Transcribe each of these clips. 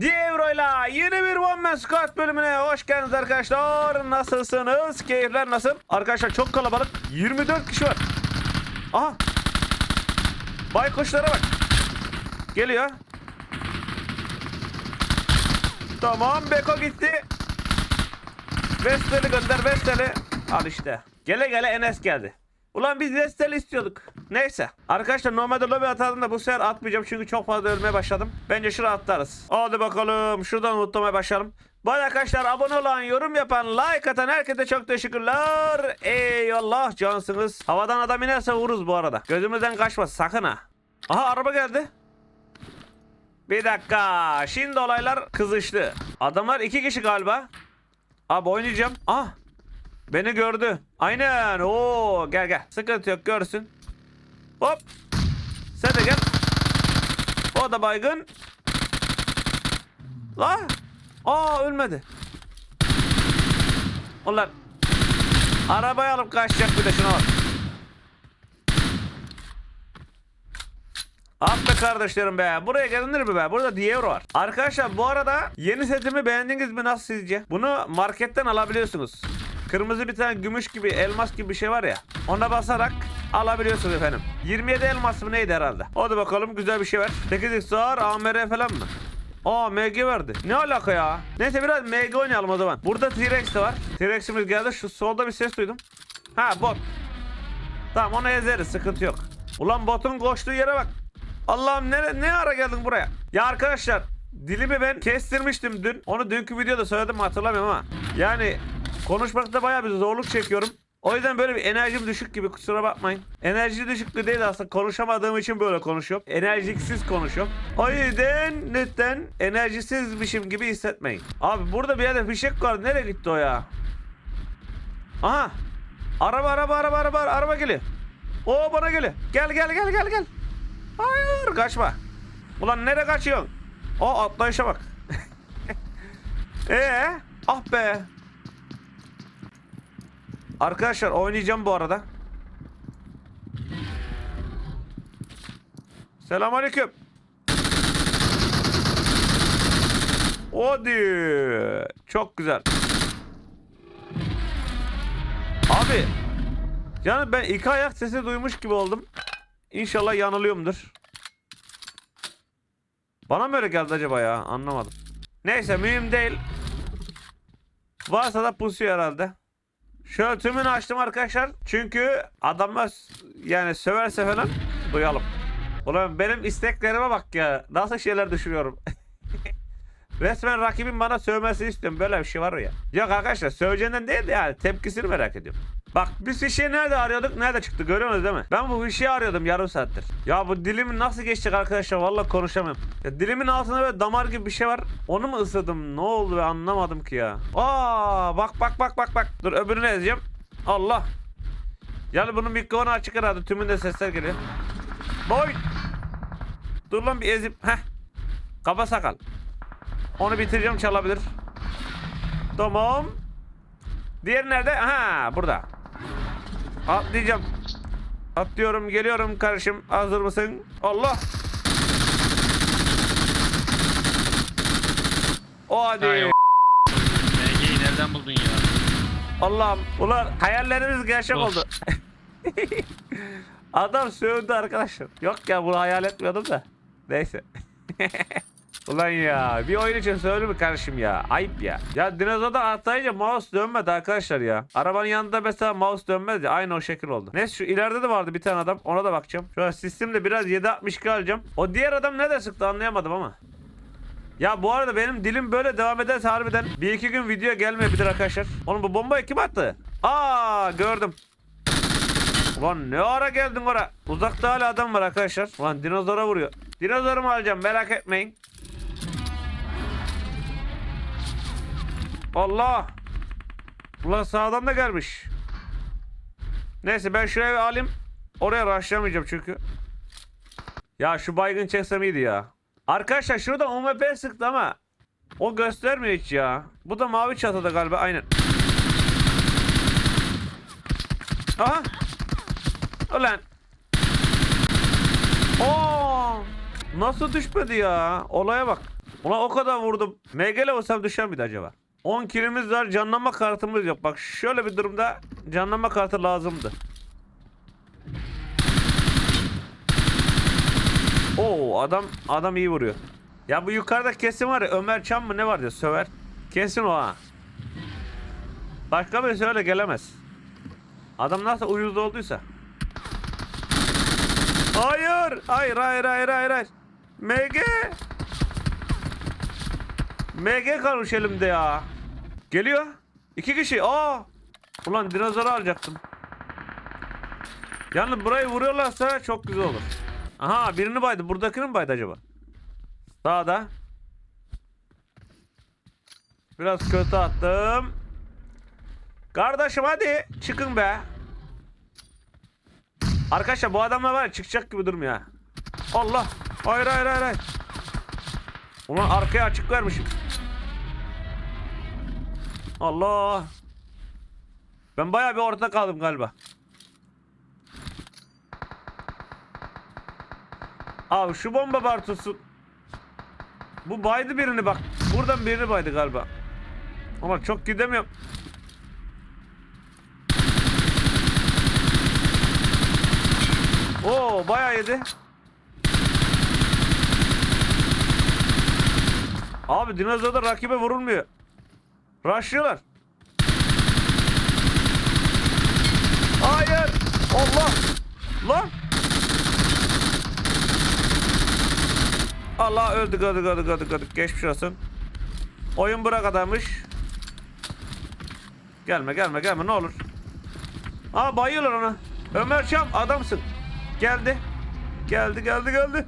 Dievro'yla yeni bir One Man Squad bölümüne hoş geldiniz arkadaşlar. Nasılsınız? Keyifler nasıl? Arkadaşlar çok kalabalık. 24 kişi var. Aha. Baykuşlara bak. Geliyor. Tamam Beko gitti. Vestel'i gönder Vestel'i. Al işte. Gele gele Enes geldi. Ulan biz Vestel istiyorduk. Neyse. Arkadaşlar normalde lobi atardım da bu sefer atmayacağım çünkü çok fazla ölmeye başladım. Bence şuraya atlarız. Hadi bakalım. Şuradan unutmaya başlayalım. Bu arkadaşlar abone olan, yorum yapan, like atan herkese çok teşekkürler. Eyvallah cansınız. Havadan adam inerse vururuz bu arada. Gözümüzden kaçmaz sakın ha. Aha araba geldi. Bir dakika. Şimdi olaylar kızıştı. Adamlar iki kişi galiba. Abi oynayacağım. Ah. Beni gördü. Aynen. Oo gel gel. Sıkıntı yok görsün. Hop. Sen de gel. O da baygın. La. Aa ölmedi. Ulan. Arabayı alıp kaçacak bir de şuna bak. Ah be kardeşlerim be. Buraya gelinir mi be? Burada Dievro var. Arkadaşlar bu arada yeni setimi beğendiniz mi nasıl sizce? Bunu marketten alabiliyorsunuz. Kırmızı bir tane gümüş gibi elmas gibi bir şey var ya. Ona basarak alabiliyorsunuz efendim. 27 elmas mı neydi herhalde? Hadi bakalım güzel bir şey ver. 8 var AMR falan mı? Aa MG verdi. Ne alaka ya? Neyse biraz MG oynayalım o zaman. Burada T-Rex de var. T-Rex'imiz geldi. Şu solda bir ses duydum. Ha bot. Tamam onu ezeriz sıkıntı yok. Ulan botun koştuğu yere bak. Allah'ım ne, ne ara geldin buraya? Ya arkadaşlar dilimi ben kestirmiştim dün. Onu dünkü videoda söyledim hatırlamıyorum ama. Yani konuşmakta bayağı bir zorluk çekiyorum. O yüzden böyle bir enerjim düşük gibi kusura bakmayın. Enerji düşüklüğü değil aslında konuşamadığım için böyle konuşuyorum. Enerjiksiz konuşuyorum. O yüzden lütfen enerjisizmişim gibi hissetmeyin. Abi burada bir yerde fişek var. Nereye gitti o ya? Aha. Araba araba araba araba araba geliyor. O bana geliyor. Gel gel gel gel gel. Hayır kaçma. Ulan nereye kaçıyorsun? O atlayışa bak. Ee, ah be. Arkadaşlar oynayacağım bu arada. Selamünaleyküm. Hadi. Çok güzel. Abi. Yani ben iki ayak sesi duymuş gibi oldum. İnşallah yanılıyorumdur. Bana mı öyle geldi acaba ya? Anlamadım. Neyse mühim değil. Varsa da pusuyor herhalde. Şöyle tümünü açtım arkadaşlar. Çünkü adamlar yani söverse falan duyalım. Ulan benim isteklerime bak ya. Nasıl şeyler düşürüyorum. Resmen rakibin bana sövmesini istiyorum. Böyle bir şey var ya. Yok arkadaşlar söveceğinden değil de yani tepkisini merak ediyorum. Bak biz fişeği nerede arıyorduk? Nerede çıktı? Görüyorsunuz değil mi? Ben bu fişeği arıyordum yarım saattir. Ya bu dilimin nasıl geçecek arkadaşlar? Vallahi konuşamıyorum. Ya dilimin altında böyle damar gibi bir şey var. Onu mu ısırdım? Ne oldu be anlamadım ki ya. Aa bak bak bak bak bak. Dur öbürünü ezeceğim. Allah. Yani bunun mikrofonu açık herhalde. Tümünde sesler geliyor. Boy. Dur lan bir ezip. Heh. Kaba sakal. Onu bitireceğim çalabilir. Tamam. Diğer nerede? Ha burada. Atlayacağım. Atlıyorum geliyorum kardeşim. Hazır mısın? Allah. O hadi. Ay, o- MG'yi nereden buldun ya? Allah'ım. Ulan hayallerimiz gerçek oldu. Adam sövdü arkadaşlar. Yok ya bunu hayal etmiyordum da. Neyse. Ulan ya bir oyun için söylüyor mu kardeşim ya? Ayıp ya. Ya dinozorda atlayınca mouse dönmedi arkadaşlar ya. Arabanın yanında mesela mouse dönmez ya. Aynı o şekil oldu. Neyse şu ileride de vardı bir tane adam. Ona da bakacağım. An sistemde biraz 762 alacağım. O diğer adam ne de sıktı anlayamadım ama. Ya bu arada benim dilim böyle devam ederse harbiden bir iki gün video gelmeyebilir arkadaşlar. Oğlum bu bombayı kim attı? Aa gördüm. Ulan ne ara geldin oraya? Uzakta hala adam var arkadaşlar. Ulan dinozora vuruyor. Dinozorumu alacağım merak etmeyin. Allah. Ulan sağdan da gelmiş. Neyse ben şuraya bir alayım. Oraya rushlamayacağım çünkü. Ya şu baygın çeksem iyiydi ya. Arkadaşlar şurada UMP sıktı ama o göstermiyor hiç ya. Bu da mavi çatıda galiba aynen. Aha. Ulan. Oo. Nasıl düşmedi ya? Olaya bak. Ulan o kadar vurdum. MG'le olsam düşer miydi acaba? 10 kilimiz var canlanma kartımız yok. Bak şöyle bir durumda canlanma kartı lazımdı. Oo adam adam iyi vuruyor. Ya bu yukarıda kesin var ya Ömer Çam mı ne var ya söver. Kesin o ha. Başka birisi öyle gelemez. Adam nasıl uyuz olduysa. Hayır. Hayır hayır hayır hayır hayır. MG. MG kalmış elimde ya. Geliyor. İki kişi. Aa. Ulan dinozoru alacaktım. Yalnız burayı vuruyorlarsa çok güzel olur. Aha birini baydı. Buradakini mi baydı acaba? Sağda. Biraz kötü attım. Kardeşim hadi çıkın be. Arkadaşlar bu adamlar var ya çıkacak gibi durmuyor ha. Allah. Hayır hayır hayır hayır. Ulan arkaya açık vermişim. Allah. Ben bayağı bir ortada kaldım galiba. Abi şu bomba bartusu. Bu baydı birini bak. Buradan birini baydı galiba. Ama çok gidemiyorum. Oo bayağı yedi. Abi dinozorda rakibe vurulmuyor. Rushlıyorlar. Hayır. Allah. Lan. Allah öldük öldük öldük öldük öldük. Geçmiş olsun. Oyun bura kadarmış. Gelme gelme gelme ne olur. Aa bayıyorlar ona. Ömer Çam adamsın. Geldi. Geldi geldi geldi.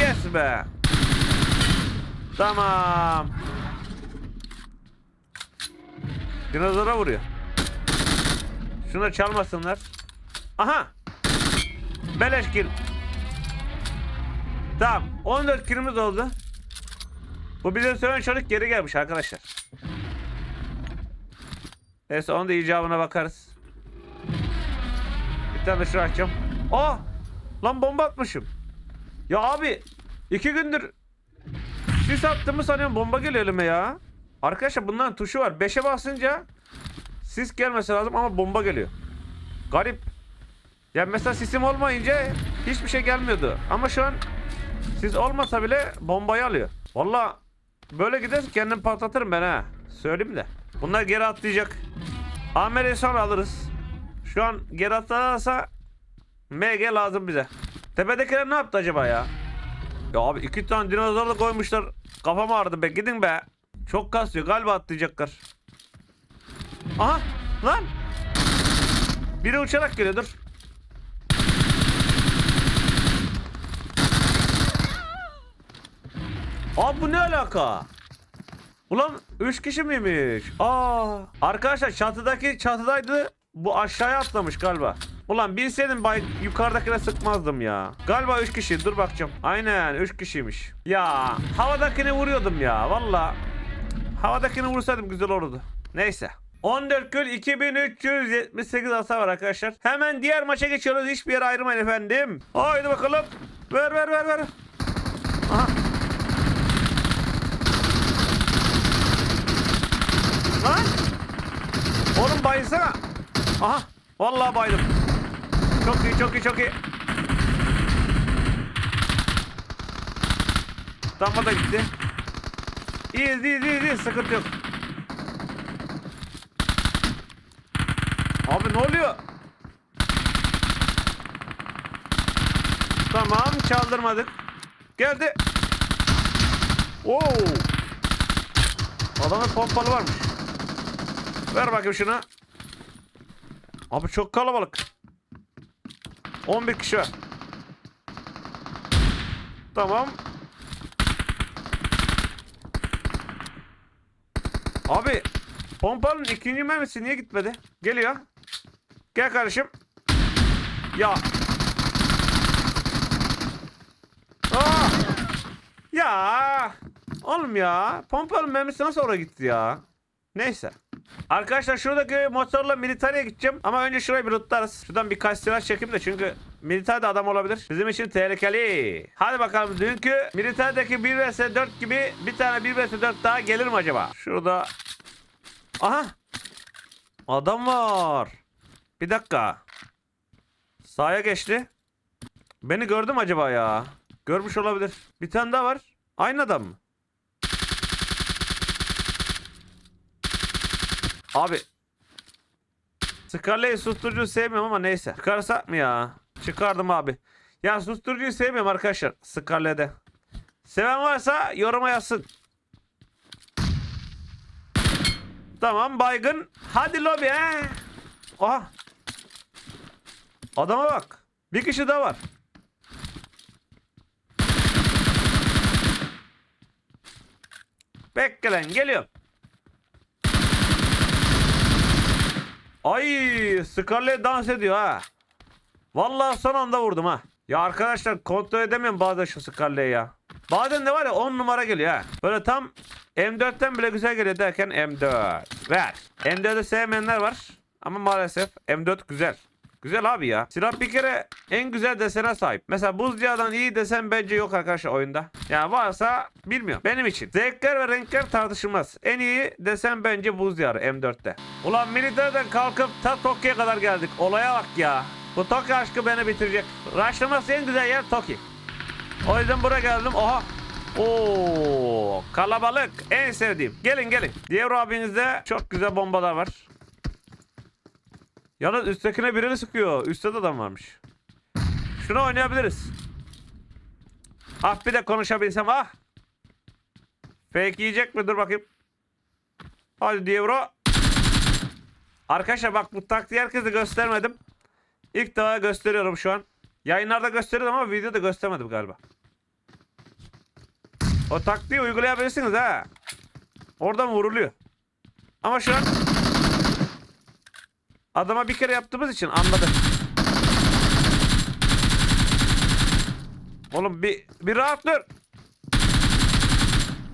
Yes be. Tamam. Dinozora vuruyor. Şunu çalmasınlar. Aha. Beleş kill. Tamam. 14 killimiz oldu. Bu bize söyleyen çocuk geri gelmiş arkadaşlar. Neyse onun da icabına bakarız. Bir tane şunu açacağım. Aa! Lan bomba atmışım. Ya abi iki gündür sis attığımı sanıyorum bomba geliyor elime ya. Arkadaşlar bunların tuşu var. 5'e basınca sis gelmesi lazım ama bomba geliyor. Garip. Ya mesela sisim olmayınca hiçbir şey gelmiyordu. Ama şu an siz olmasa bile bombayı alıyor. Valla böyle giderse kendim patlatırım ben ha. Söyleyeyim de. Bunlar geri atlayacak. Amer'i sonra alırız. Şu an geri atlarsa MG lazım bize. Tepedekiler ne yaptı acaba ya? Ya abi iki tane dinozor da koymuşlar. Kafam ağrıdı be gidin be. Çok kasıyor galiba atlayacaklar. Aha lan. Biri uçarak geliyor dur. Abi bu ne alaka? Ulan 3 kişi miymiş? Aa, arkadaşlar çatıdaki çatıdaydı. Bu aşağıya atlamış galiba. Ulan bilseydim bay yukarıdakine sıkmazdım ya. Galiba 3 kişi. Dur bakacağım. Aynen 3 kişiymiş. Ya havadakini vuruyordum ya. Valla. Havadakini vursaydım güzel olurdu. Neyse. 14 gol 2378 hasar var arkadaşlar. Hemen diğer maça geçiyoruz. Hiçbir yere ayrılmayın efendim. Haydi bakalım. Ver ver ver ver. Aha. Lan! Oğlum bayılsana. Aha. Vallahi baydım. Çok iyi çok iyi çok iyi. Damla da gitti. İyiyiz iyiyiz iyiyiz, iyiyiz. sıkıntı yok. Abi ne oluyor? Tamam çaldırmadık. Geldi. Oo. Adamın pompalı varmış. Ver bakayım şunu. Abi çok kalabalık. 11 kişi var. Tamam. Abi pompalının ikinci mermisi niye gitmedi? Geliyor. Gel kardeşim. Ya. Aa! Ya. Oğlum ya. Pompalının mermisi nasıl oraya gitti ya? Neyse. Arkadaşlar şuradaki motorla militariye gideceğim. Ama önce şurayı bir lootlarız. Şuradan birkaç silah çekeyim de çünkü militerde adam olabilir. Bizim için tehlikeli. Hadi bakalım dünkü militerdeki 1 vs 4 gibi bir tane 1 vs 4 daha gelir mi acaba? Şurada. Aha. Adam var. Bir dakika. Sağa geçti. Beni gördüm acaba ya? Görmüş olabilir. Bir tane daha var. Aynı adam mı? Abi. Scarlet'i susturucu sevmiyorum ama neyse. Çıkarsak mı ya? Çıkardım abi. Ya susturucuyu sevmiyorum arkadaşlar. Scarlet'e. Seven varsa yoruma yazsın. Tamam baygın. Hadi lobi he. Aha. Adama bak. Bir kişi daha var. Bekle lan geliyorum. Ay Scarlet dans ediyor ha. Vallahi son anda vurdum ha. Ya arkadaşlar kontrol edemiyorum bazen şu Scarlet'i ya. Bazen de var ya 10 numara geliyor ha. Böyle tam M4'ten bile güzel geliyor derken M4. Ver. M4'ü sevmeyenler var. Ama maalesef M4 güzel. Güzel abi ya. Silah bir kere en güzel desene sahip. Mesela buz diyardan iyi desen bence yok arkadaşlar oyunda. Yani varsa bilmiyorum. Benim için. Zevkler ve renkler tartışılmaz. En iyi desen bence buz diyarı M4'te. Ulan militerden kalkıp ta Tokyo'ya kadar geldik. Olaya bak ya. Bu Tokyo aşkı beni bitirecek. Raşlaması en güzel yer Tokyo. O yüzden buraya geldim. Oha. Oo, kalabalık en sevdiğim. Gelin gelin. Diğer abinizde çok güzel bombalar var. Yalnız üsttekine birini sıkıyor. Üstte de adam varmış. Şunu oynayabiliriz. Ah bir de konuşabilsem ah. Fake yiyecek mi? Dur bakayım. Hadi Dievro. Arkadaşlar bak bu taktiği herkese göstermedim. İlk defa gösteriyorum şu an. Yayınlarda gösteriyordum ama videoda göstermedim galiba. O taktiği uygulayabilirsiniz ha. Oradan vuruluyor. Ama şu an adama bir kere yaptığımız için anladı. Oğlum bir, bir rahat dur.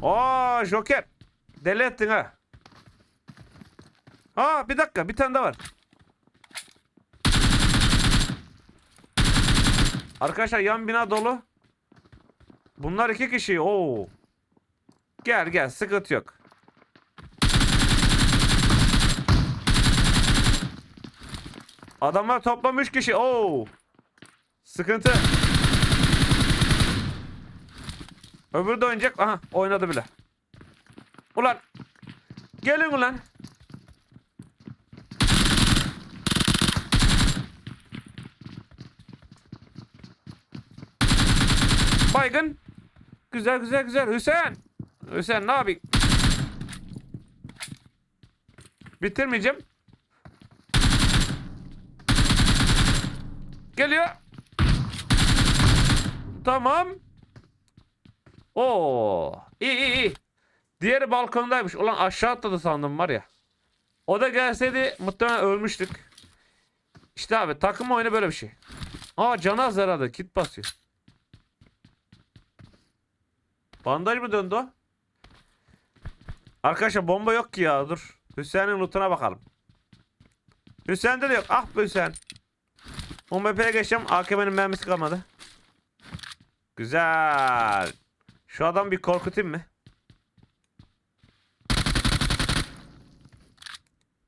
Oo Joker. Deli ettin ha. Aa bir dakika bir tane daha var. Arkadaşlar yan bina dolu. Bunlar iki kişi. Oo. Gel gel sıkıntı yok. Adamlar toplam 3 kişi. Oo. Sıkıntı. Öbürü de oynayacak. Aha oynadı bile. Ulan. Gelin ulan. Baygın. Güzel güzel güzel. Hüseyin. Hüseyin ne yapayım? Bitirmeyeceğim. Geliyor. Tamam. Oo. İyi iyi iyi. Diğeri balkondaymış. Ulan aşağı atladı sandım var ya. O da gelseydi muhtemelen ölmüştük. İşte abi takım oyunu böyle bir şey. Aa canı az herhalde. Kit basıyor. Bandaj mı döndü o? Arkadaşlar bomba yok ki ya dur. Hüseyin'in lootuna bakalım. Hüseyin'de de yok. Ah be Hüseyin. UMP'ye geçeceğim. AKM'nin mermisi kalmadı. Güzel. Şu adam bir korkutayım mı?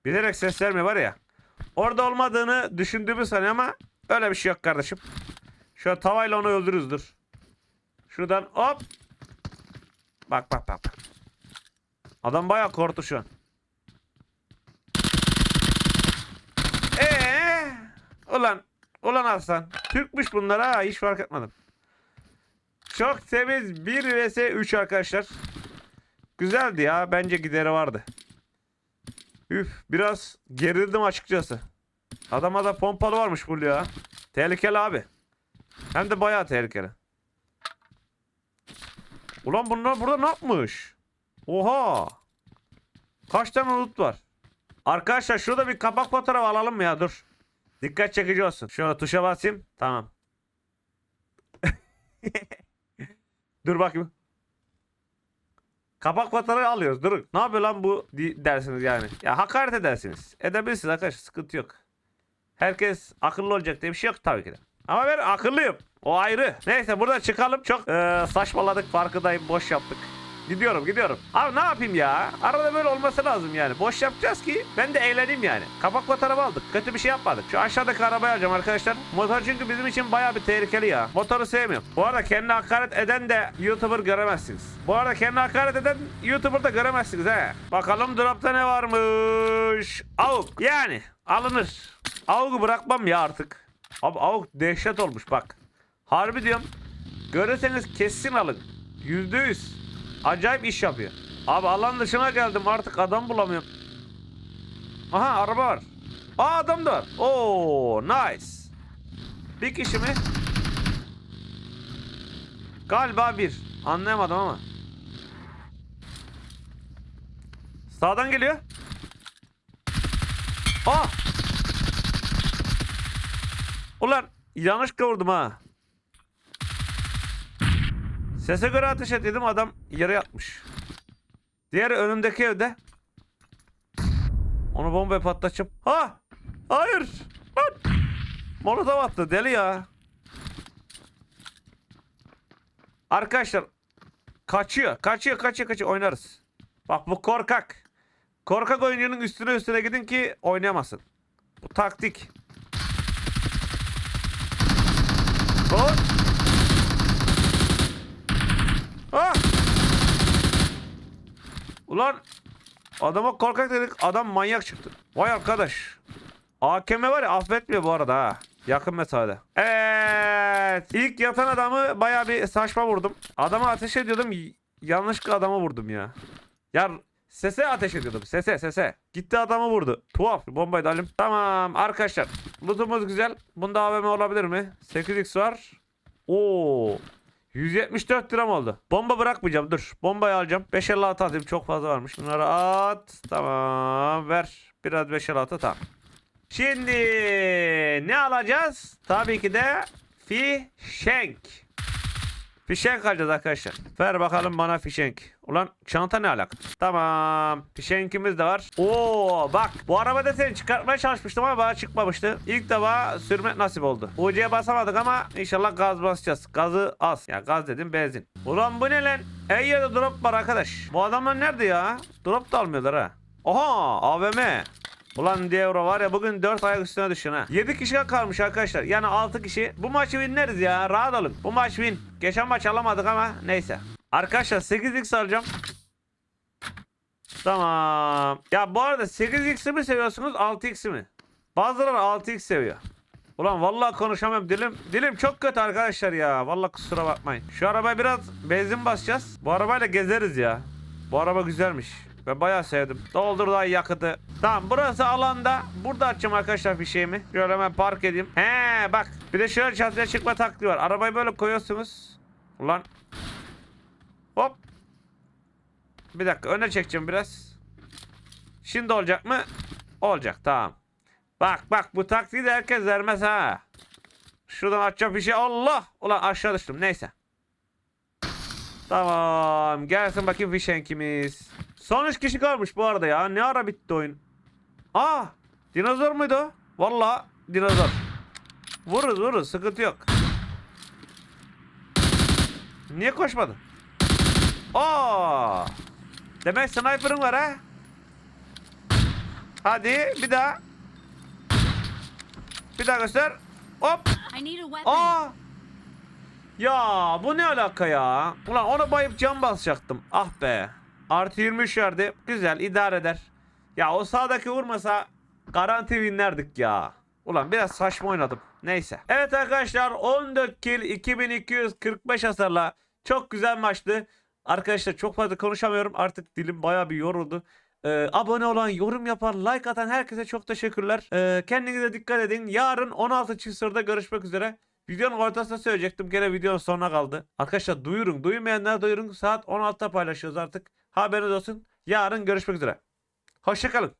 Bilerek ses vermiyor var ya. Orada olmadığını düşündüğümü sanıyor ama öyle bir şey yok kardeşim. Şöyle tavayla onu öldürürüz dur. Şuradan hop. Bak bak bak. Adam bayağı korktu şu an. Ee, ulan ulan Aslan. Türkmüş bunlar ha hiç fark etmedim. Çok temiz 1 vs 3 arkadaşlar. Güzeldi ya. Bence gideri vardı. Üf biraz gerildim açıkçası. Adama da pompalı varmış bu ya. Tehlikeli abi. Hem de bayağı tehlikeli. Ulan bunlar burada ne yapmış? Oha. Kaç tane loot var? Arkadaşlar şurada bir kapak fotoğrafı alalım mı ya dur. Dikkat çekici olsun. Şöyle tuşa basayım. Tamam. dur bakayım. Kapak fotoğrafı alıyoruz. Durun. Ne yapıyor lan bu dersiniz yani. Ya hakaret edersiniz. Edebilirsiniz arkadaşlar. Sıkıntı yok. Herkes akıllı olacak diye bir şey yok tabii ki de. Ama ben akıllıyım. O ayrı. Neyse burada çıkalım. Çok eee, saçmaladık farkındayım. Boş yaptık. Gidiyorum gidiyorum. Abi ne yapayım ya? Arada böyle olması lazım yani. Boş yapacağız ki ben de eğleneyim yani. Kapak fotoğrafı aldık. Kötü bir şey yapmadık. Şu aşağıdaki arabayı alacağım arkadaşlar. Motor çünkü bizim için baya bir tehlikeli ya. Motoru sevmiyorum. Bu arada kendine hakaret eden de YouTuber göremezsiniz. Bu arada kendine hakaret eden YouTuber da göremezsiniz he. Bakalım dropta ne varmış. Avuk. Yani alınır. Avuk'u bırakmam ya artık. Abi avuk dehşet olmuş bak. Harbi diyorum. Görürseniz kesin alın. Yüzde yüz. Acayip iş yapıyor. Abi alan dışına geldim artık adam bulamıyorum. Aha araba var. Aa adam da var. Oo nice. Bir kişi mi? Galiba bir. Anlayamadım ama. Sağdan geliyor. Aa! Ulan yanlış kavurdum ha. Sese göre ateş et dedim adam yere yatmış. Diğeri önümdeki evde. Onu bombaya patlatacağım. Ha! Hayır! Lan! Molotov attı deli ya. Arkadaşlar kaçıyor. Kaçıyor kaçıyor kaçıyor oynarız. Bak bu korkak. Korkak oyuncunun üstüne üstüne gidin ki oynayamasın. Bu taktik. Hop. Ah! Ulan adama korkak dedik adam manyak çıktı. Vay arkadaş. AKM var ya affetmiyor bu arada ha. Yakın mesafede. Evet. İlk yatan adamı baya bir saçma vurdum. Adama ateş ediyordum. Yanlışlıkla adama vurdum ya. Ya sese ateş ediyordum. Sese sese. Gitti adamı vurdu. Tuhaf. Bombayı da. Tamam arkadaşlar. Lootumuz güzel. Bunda AVM olabilir mi? 8x var. Oo. 174 liram oldu. Bomba bırakmayacağım dur. Bombayı alacağım. 556 atayım çok fazla varmış. Bunları at. Tamam ver. Biraz 556 tamam. Şimdi ne alacağız? Tabii ki de fişenk. Fişenk alacağız arkadaşlar. Ver bakalım bana fişenk. Ulan çanta ne alaka? Tamam. Fişenkimiz de var. Oo bak bu arabada seni çıkartmaya çalışmıştım ama bana çıkmamıştı. İlk defa sürmek nasip oldu. UC'ye basamadık ama inşallah gaz basacağız. Gazı az. Ya gaz dedim benzin. Ulan bu ne lan? Ey yerde drop var arkadaş. Bu adamlar nerede ya? Drop da almıyorlar ha. Oha AVM. Ulan Dievro var ya bugün 4 ayak üstüne düşün ha. 7 kişi kalmış arkadaşlar. Yani 6 kişi. Bu maçı winleriz ya. Rahat olun. Bu maç win. Geçen maç alamadık ama neyse. Arkadaşlar 8x alacağım. Tamam. Ya bu arada 8x'i mi seviyorsunuz 6x'i mi? Bazıları 6x seviyor. Ulan vallahi konuşamam dilim. Dilim çok kötü arkadaşlar ya. Vallahi kusura bakmayın. Şu arabaya biraz benzin basacağız. Bu arabayla gezeriz ya. Bu araba güzelmiş. Ben bayağı sevdim. Doldur daha yakıtı. Tamam burası alanda. Burada açacağım arkadaşlar fişeğimi. Şöyle hemen park edeyim. He bak. Bir de şöyle çatıya çıkma taktiği var. Arabayı böyle koyuyorsunuz. Ulan. Hop. Bir dakika öne çekeceğim biraz. Şimdi olacak mı? Olacak tamam. Bak bak bu taktiği de herkes vermez ha. Şuradan açacağım bir şey. Allah! Ulan aşağı düştüm. Neyse. Tamam. Gelsin bakayım fişenkimiz. Son 3 kişi kalmış bu arada ya. Ne ara bitti oyun? Aa! Dinozor muydu o? Valla dinozor. Vururuz vururuz. Sıkıntı yok. Niye koşmadın? Aa! Demek sniper'ın var ha? Hadi bir daha. Bir daha göster. Hop. Aa! Ya bu ne alaka ya? Ulan ona bayıp cam basacaktım. Ah be. Artı 23 verdi. Güzel idare eder. Ya o sağdaki vurmasa garanti winlerdik ya. Ulan biraz saçma oynadım. Neyse. Evet arkadaşlar 14 kill 2245 hasarla çok güzel maçtı. Arkadaşlar çok fazla konuşamıyorum. Artık dilim bayağı bir yoruldu. Ee, abone olan, yorum yapan, like atan herkese çok teşekkürler. Ee, kendinize dikkat edin. Yarın 16 çift soruda görüşmek üzere. Videonun ortasında söyleyecektim. Gene videonun sonuna kaldı. Arkadaşlar duyurun. Duymayanlar duyurun. Saat 16'da paylaşıyoruz artık. Haberiniz olsun. Yarın görüşmek üzere. Hoşçakalın.